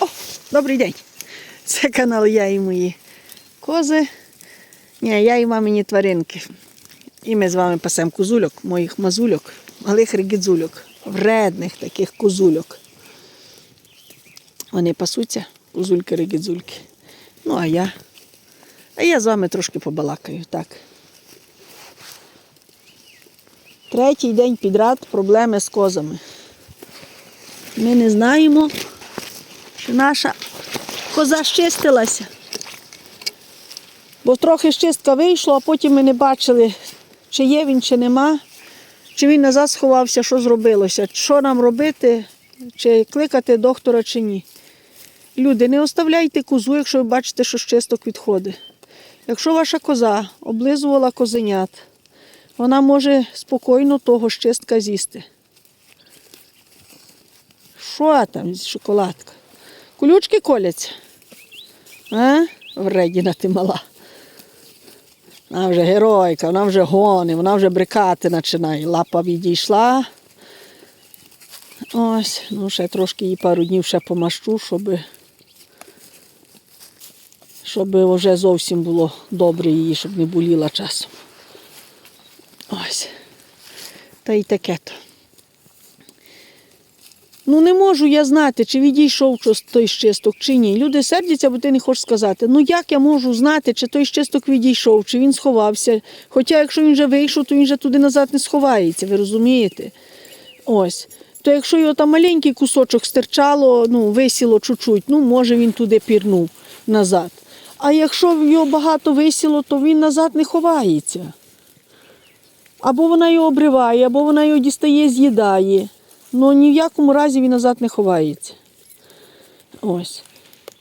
О, добрий день. Це канал Я і мої кози. Ні, я і мамині тваринки. І ми з вами пасемо козульок, моїх мазульок, малих ригідзульок, вредних таких козульок. Вони пасуться, козульки, ригідзульки. Ну, а я. А я з вами трошки побалакаю, так. Третій день підряд проблеми з козами. Ми не знаємо, що наша коза щистилася. Бо трохи щистка вийшла, а потім ми не бачили, чи є він, чи нема, чи він назад сховався, що зробилося, що нам робити, чи кликати доктора, чи ні. Люди, не оставляйте козу, якщо ви бачите, що щисток відходить. Якщо ваша коза облизувала козенят, вона може спокійно того щистка з'їсти. Що там, шоколадка? Колючки коляться? А? Вредіна ти мала. Вона вже геройка, вона вже гони, вона вже брикати починає. Лапа відійшла. Ось, ну ще трошки її пару днів ще помащу, щоб, щоб вже зовсім було добре її, щоб не боліла часом. Ось. Та й таке то. Ну не можу я знати, чи відійшов той щисток, чи ні. Люди сердяться, бо ти не хочеш сказати. Ну як я можу знати, чи той щисток відійшов, чи він сховався. Хоча якщо він вже вийшов, то він вже туди назад не сховається, ви розумієте? Ось. То якщо його там маленький кусочок стирчало, ну, висіло чуть-чуть, ну, може він туди пірнув назад. А якщо його багато висіло, то він назад не ховається. Або вона його обриває, або вона його дістає, з'їдає. Ну ні в якому разі він назад не ховається. Ось.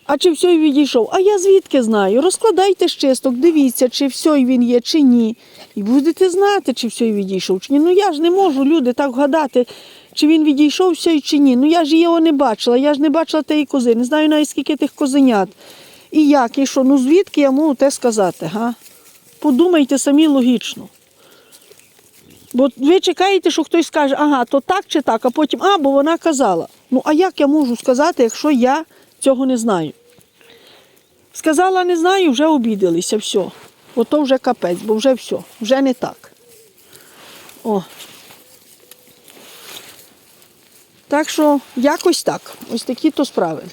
А чи все відійшов? А я звідки знаю? Розкладайте щисток, дивіться, чи все він є, чи ні. І будете знати, чи все відійшов, чи ні. Ну я ж не можу, люди, так вгадати, чи він відійшов все чи ні. Ну я ж його не бачила, я ж не бачила тієї кози, не знаю навіть скільки тих козенят. І як, і що, ну звідки я можу те сказати, га? Подумайте самі логічно. Бо ви чекаєте, що хтось скаже, ага, то так чи так, а потім, а, бо вона казала. Ну, а як я можу сказати, якщо я цього не знаю? Сказала, не знаю, вже обідалися, все. Ото вже капець, бо вже все, вже не так. О. Так що якось так. Ось такі то справи.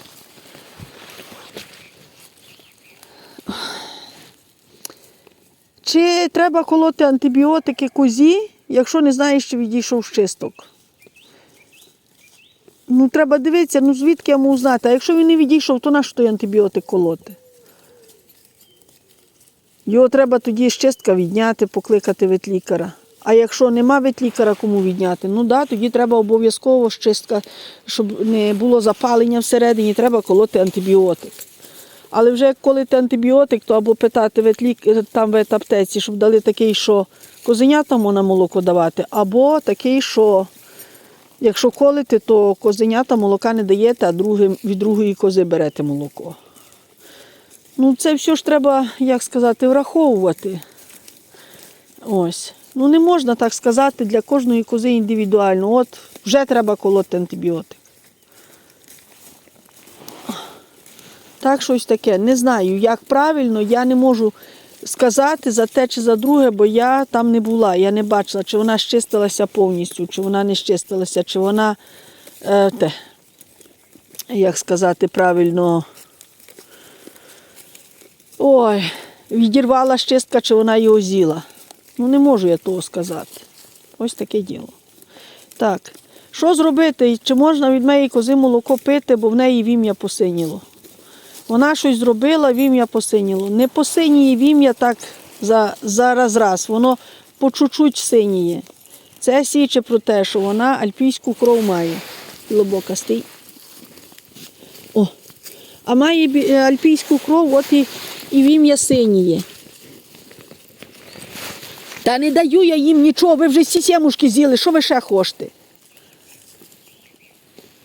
Чи треба колоти антибіотики козі, якщо не знаєш, що відійшов щисток? Ну, треба дивитися, ну звідки я можу знати. А якщо він не відійшов, то на що той антибіотик колоти? Його треба тоді з чистка відняти, покликати ветлікаря. А якщо нема ветлікаря, кому відняти, ну да, тоді треба обов'язково з чистка, щоб не було запалення всередині, треба колоти антибіотик. Але вже як колити антибіотик, то або питати ветлік, там в ветаптеці, щоб дали такий, що козенятам можна молоко давати, або такий, що якщо колите, то козенята молока не даєте, а другим, від другої кози берете молоко. Ну, це все ж треба, як сказати, враховувати. Ось. Ну не можна так сказати для кожної кози індивідуально. От вже треба колоти антибіотик. Так, щось таке. Не знаю, як правильно, я не можу сказати за те чи за друге, бо я там не була. Я не бачила, чи вона щистилася повністю, чи вона не щистилася, чи вона, е, те, як сказати правильно, ой, відірвала щистка, чи вона його з'їла. Ну, не можу я того сказати. Ось таке діло. Так, що зробити? Чи можна від моєї кози молоко пити, бо в неї вім'я посиніло? Вона щось зробила, вім'я посиніло. Не посиніє вім'я так за, за раз воно по чуть-чуть синіє. Це свідчить про те, що вона альпійську кров має. Глибока стій. О. А має е, альпійську кров, от і, і вім'я синіє. Та не даю я їм нічого, ви вже всі сімушки з'їли, що ви ще хочете?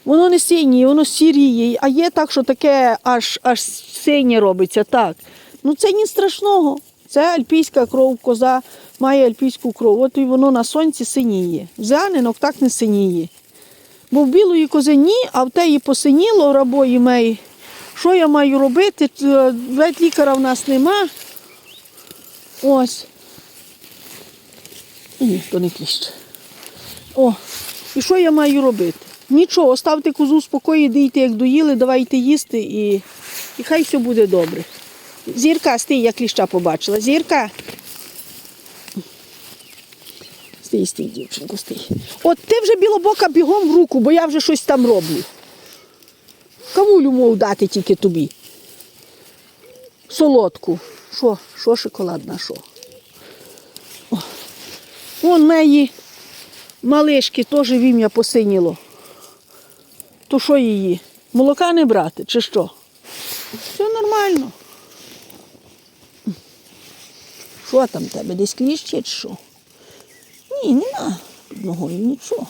Воно не синє, воно сіріє, а є так, що таке аж аж синє робиться. так. Ну це ні страшного. Це альпійська кров, коза має альпійську кров. От і воно на сонці синіє. Зянинок так не синіє. Бо в білої кози ні, а в теї посиніло рабої меї. Що я маю робити? Т- Ветлікаря в нас нема. Ось. Ні, то не кліщ. О, і що я маю робити? Нічого, оставте козу спокої, дійте, як доїли, давайте їсти і, і хай все буде добре. Зірка, стій, я кліща побачила. Зірка. Стій, стій, дівчинку, стій. От ти вже білобока бігом в руку, бо я вже щось там роблю. Кавулю мов дати тільки тобі. Солодку. Що? Що шоколадна, що? Вон мої малишки теж вім'я посиніло. То що її? Молока не брати, чи що? Все нормально. Що там тебе? Десь кліще чи що? Ні, нема під ногою нічого.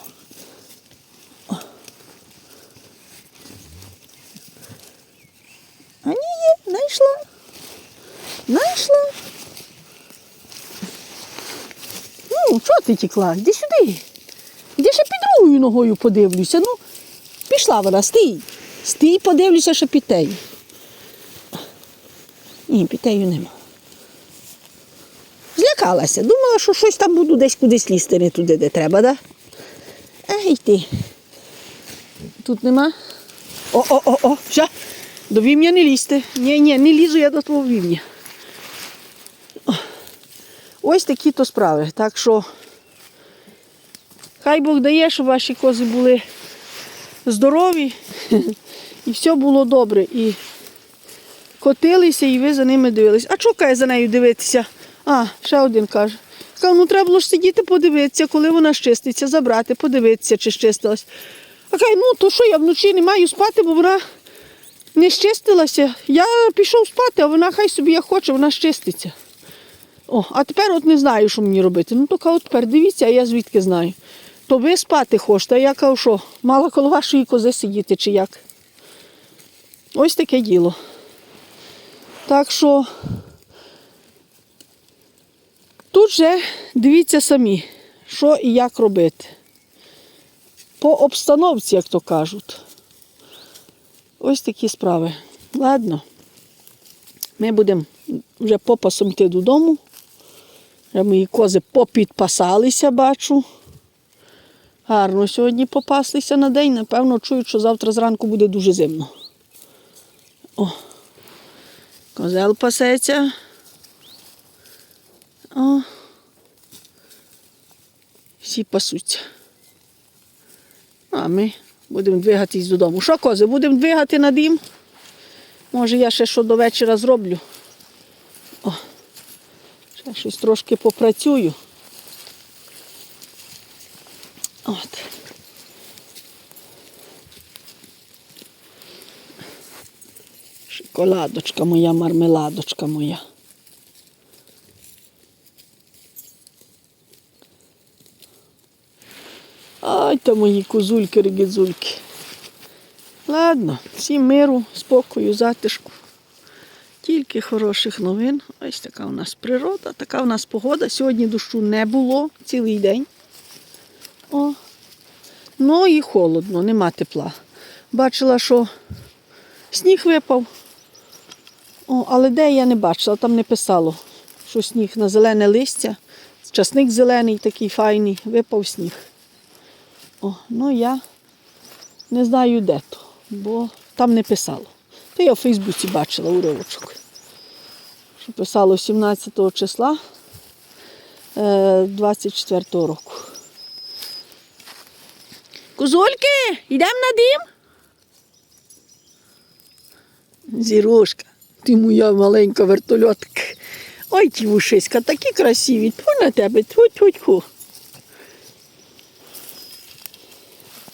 А ні, є, знайшла. Знайшла. Ну, чого ти тікла? Іди сюди. Іди ще під другою ногою подивлюся. Ну, пішла вона, стій. Стій, подивлюся, що під тею. Ні, під тею нема. Злякалася. Думала, що щось там буду десь кудись лізти, не туди, де треба, да? Ей ти. Тут нема. О-о-о-о, все. До вім'я не лізьте. Ні, ні, не лізу я до твого вім'я. Ось такі то справи. Так що хай Бог дає, щоб ваші кози були здорові і все було добре. І котилися, і ви за ними дивились. А чого каже за нею дивитися? А, ще один каже. Каже, ну треба було ж сидіти, подивитися, коли вона щиститься, забрати, подивитися, чи щистилась. А каже, ну то що я вночі не маю спати, бо вона не щистилася. Я пішов спати, а вона хай собі як хоче, вона щиститься. О, а тепер от не знаю, що мені робити. Ну, то кажу, тепер дивіться, а я звідки знаю. То ви спати хочете, а я кажу, що мала коло вашої кози сидіти чи як. Ось таке діло. Так що тут же дивіться самі, що і як робити. По обстановці, як то кажуть. Ось такі справи. Ладно. Ми будемо вже попасом йти додому. Вже мої кози попідпасалися, бачу. Гарно сьогодні попаслися на день. Напевно, чують, що завтра зранку буде дуже зимно. О, козел пасеться. О. Всі пасуться. А ми будемо двигатись додому. Що, кози, будемо двигати на дім? Може, я ще що до вечора зроблю. О, ще щось трошки попрацюю. От. Шоколадочка моя, мармеладочка моя. Ай, та мої козульки, регізульки. Ладно, всім миру, спокою, затишку. Тільки хороших новин. Ось така у нас природа, така у нас погода. Сьогодні дощу не було цілий день. Ну і холодно, нема тепла. Бачила, що сніг випав. О, але де я не бачила, там не писало, що сніг на зелене листя. Часник зелений, такий файний, випав сніг. О, ну я не знаю де то, бо там не писало. То я в Фейсбуці бачила уривочок. Що писало 17 числа е, 24-го року. Козульки, йдемо на дім? Зірушка, ти моя маленька вертольотка. Ой, ті вушиська, такі красиві. Тьфу на тебе, тьфу-тьфу-тьфу.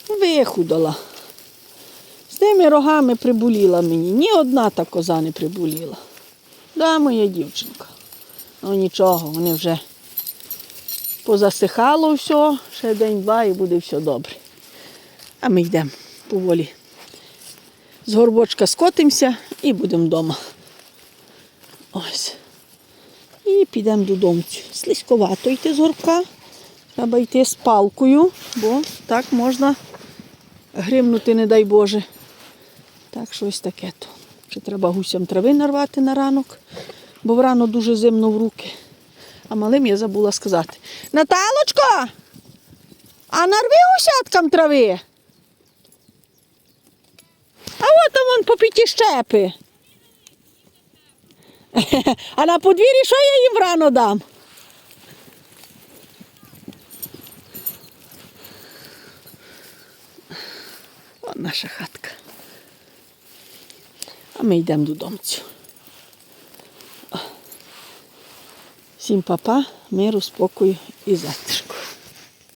Вихудала. З тими рогами приболіла мені. Ні одна та коза не приболіла. Да, моя дівчинка. Ну нічого, вони вже позасихало все, ще день-два і буде все добре. А ми йдемо поволі. З горбочка скотимося і будемо вдома. Ось. І підемо додому. Слизьковато йти з горбка. Треба йти з палкою, бо так можна гримнути, не дай Боже. Так, щось таке то. Чи треба гусям трави нарвати на ранок, бо врано дуже зимно в руки. А малим я забула сказати. Наталочко! А нарви гусяткам трави. А от там вон по п'яті щепи. А на подвір'ї що я їм рано дам? О, наша хатка. А ми йдемо додому. Всім папа, миру, спокою і зет.